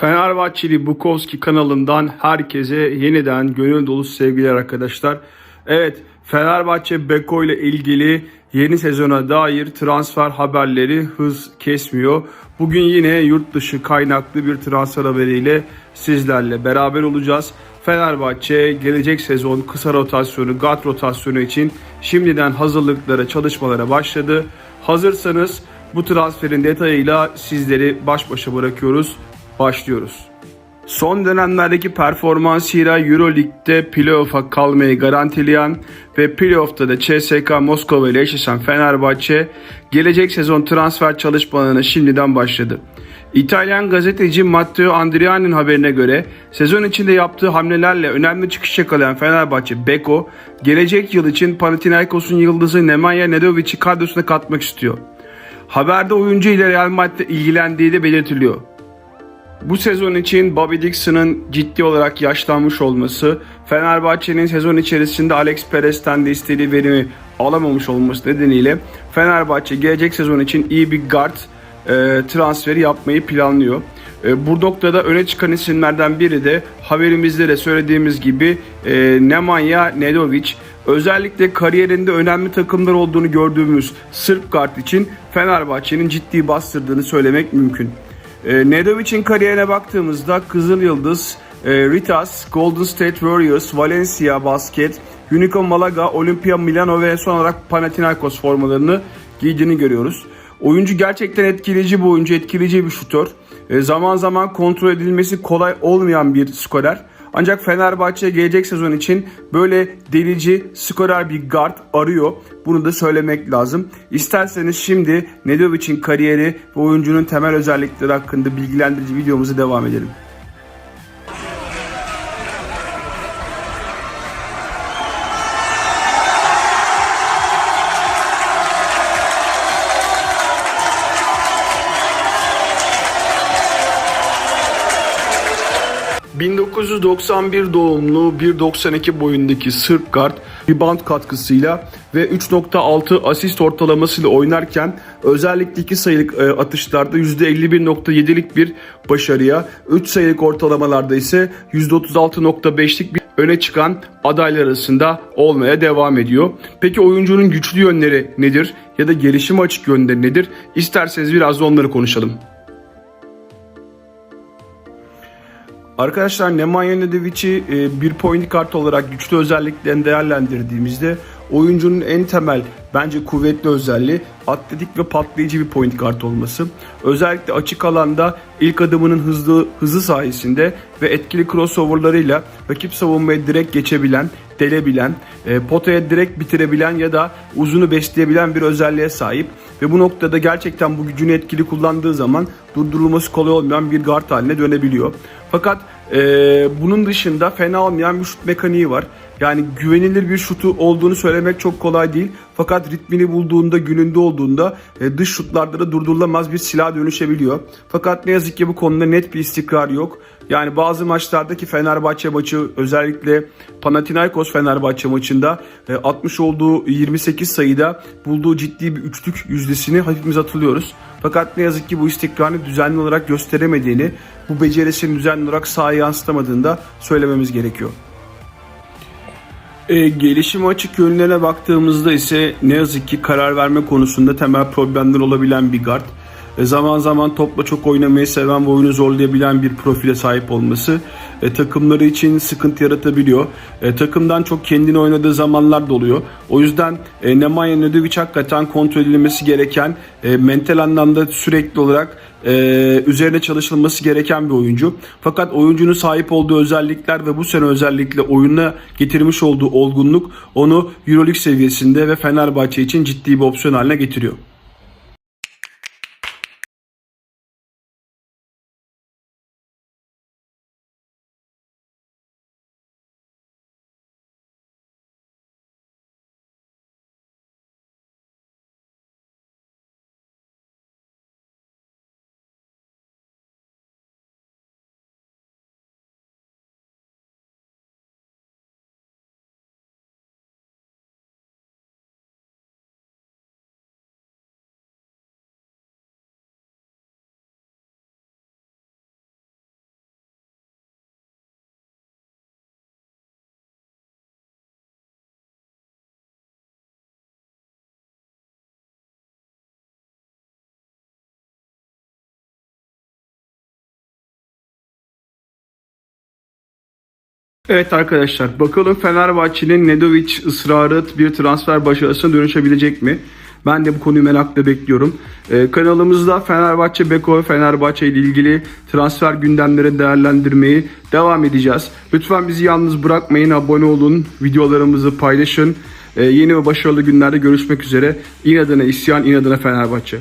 Fenerbahçeli Bukowski kanalından herkese yeniden gönül dolu sevgiler arkadaşlar. Evet Fenerbahçe Beko ile ilgili yeni sezona dair transfer haberleri hız kesmiyor. Bugün yine yurt dışı kaynaklı bir transfer haberiyle sizlerle beraber olacağız. Fenerbahçe gelecek sezon kısa rotasyonu, guard rotasyonu için şimdiden hazırlıklara, çalışmalara başladı. Hazırsanız bu transferin detayıyla sizleri baş başa bırakıyoruz. Başlıyoruz. Son dönemlerdeki performansıyla Euroleague'de playoff'a kalmayı garantileyen ve playoff'ta da CSKA Moskova ile eşleşen Fenerbahçe gelecek sezon transfer çalışmalarına şimdiden başladı. İtalyan gazeteci Matteo Andriani'nin haberine göre sezon içinde yaptığı hamlelerle önemli çıkış yakalayan Fenerbahçe Beko gelecek yıl için Panathinaikos'un yıldızı Nemanja Nedovic'i kadrosuna katmak istiyor. Haberde oyuncu ile Real Madrid'le ilgilendiği de belirtiliyor. Bu sezon için Bobby Dixon'ın ciddi olarak yaşlanmış olması, Fenerbahçe'nin sezon içerisinde Alex Perez'ten de istediği verimi alamamış olması nedeniyle Fenerbahçe gelecek sezon için iyi bir guard e, transferi yapmayı planlıyor. E, bu noktada öne çıkan isimlerden biri de haberimizde de söylediğimiz gibi e, Nemanja Nedovic. Özellikle kariyerinde önemli takımlar olduğunu gördüğümüz Sırp guard için Fenerbahçe'nin ciddi bastırdığını söylemek mümkün. E, Nedovic'in kariyerine baktığımızda Kızıl Yıldız, e, Ritas, Golden State Warriors, Valencia Basket, Unico Malaga, Olimpia Milano ve son olarak Panathinaikos formalarını giydiğini görüyoruz. Oyuncu gerçekten etkileyici bir oyuncu, etkileyici bir şutör. E, zaman zaman kontrol edilmesi kolay olmayan bir skorer. Ancak Fenerbahçe gelecek sezon için böyle delici, skorer bir guard arıyor. Bunu da söylemek lazım. İsterseniz şimdi Nedovic'in kariyeri ve oyuncunun temel özellikleri hakkında bilgilendirici videomuza devam edelim. ...1991 doğumlu 1.92 boyundaki Sırp guard rebound katkısıyla ve 3.6 asist ortalamasıyla oynarken özellikle 2 sayılık e, atışlarda %51.7'lik bir başarıya, 3 sayılık ortalamalarda ise %36.5'lik bir öne çıkan adaylar arasında olmaya devam ediyor. Peki oyuncunun güçlü yönleri nedir ya da gelişim açık yönleri nedir? İsterseniz biraz da onları konuşalım. Arkadaşlar Nemanja Nedovic'i e, bir point kart olarak güçlü özelliklerini değerlendirdiğimizde oyuncunun en temel bence kuvvetli özelliği atletik ve patlayıcı bir point kart olması. Özellikle açık alanda ilk adımının hızlı hızı sayesinde ve etkili crossoverlarıyla rakip savunmaya direkt geçebilen, delebilen, e, potaya direkt bitirebilen ya da uzunu besleyebilen bir özelliğe sahip ve bu noktada gerçekten bu gücünü etkili kullandığı zaman durdurulması kolay olmayan bir guard haline dönebiliyor. Fakat e, bunun dışında fena olmayan bir şut mekaniği var. Yani güvenilir bir şutu olduğunu söylemek çok kolay değil. Fakat ritmini bulduğunda, gününde olduğunda e, dış şutlarda da durdurulamaz bir silah dönüşebiliyor. Fakat ne yazık ki bu konuda net bir istikrar yok. Yani bazı maçlardaki Fenerbahçe maçı özellikle Panathinaikos Fenerbahçe maçında e, 60 olduğu 28 sayıda bulduğu ciddi bir üçlük yüzdesini hafifimiz hatırlıyoruz. Fakat ne yazık ki bu istikrarını düzenli olarak gösteremediğini, bu becerisini düzenli olarak sahaya yansıtamadığını da söylememiz gerekiyor. E, gelişim açık yönlerine baktığımızda ise ne yazık ki karar verme konusunda temel problemler olabilen bir guard. E, zaman zaman topla çok oynamayı seven ve oyunu zorlayabilen bir profile sahip olması e, takımları için sıkıntı yaratabiliyor. E, takımdan çok kendini oynadığı zamanlar da oluyor. O yüzden e, Nemanja Nedovic hakikaten kontrol edilmesi gereken, e, mental anlamda sürekli olarak e, üzerine çalışılması gereken bir oyuncu. Fakat oyuncunun sahip olduğu özellikler ve bu sene özellikle oyuna getirmiş olduğu olgunluk onu Euroleague seviyesinde ve Fenerbahçe için ciddi bir opsiyon haline getiriyor. Evet arkadaşlar bakalım Fenerbahçe'nin Nedovic ısrarı bir transfer başarısına dönüşebilecek mi? Ben de bu konuyu merakla bekliyorum. Ee, kanalımızda Fenerbahçe Beko ve Fenerbahçe ile ilgili transfer gündemleri değerlendirmeyi devam edeceğiz. Lütfen bizi yalnız bırakmayın, abone olun, videolarımızı paylaşın. Ee, yeni ve başarılı günlerde görüşmek üzere. İnadına isyan, inadına Fenerbahçe.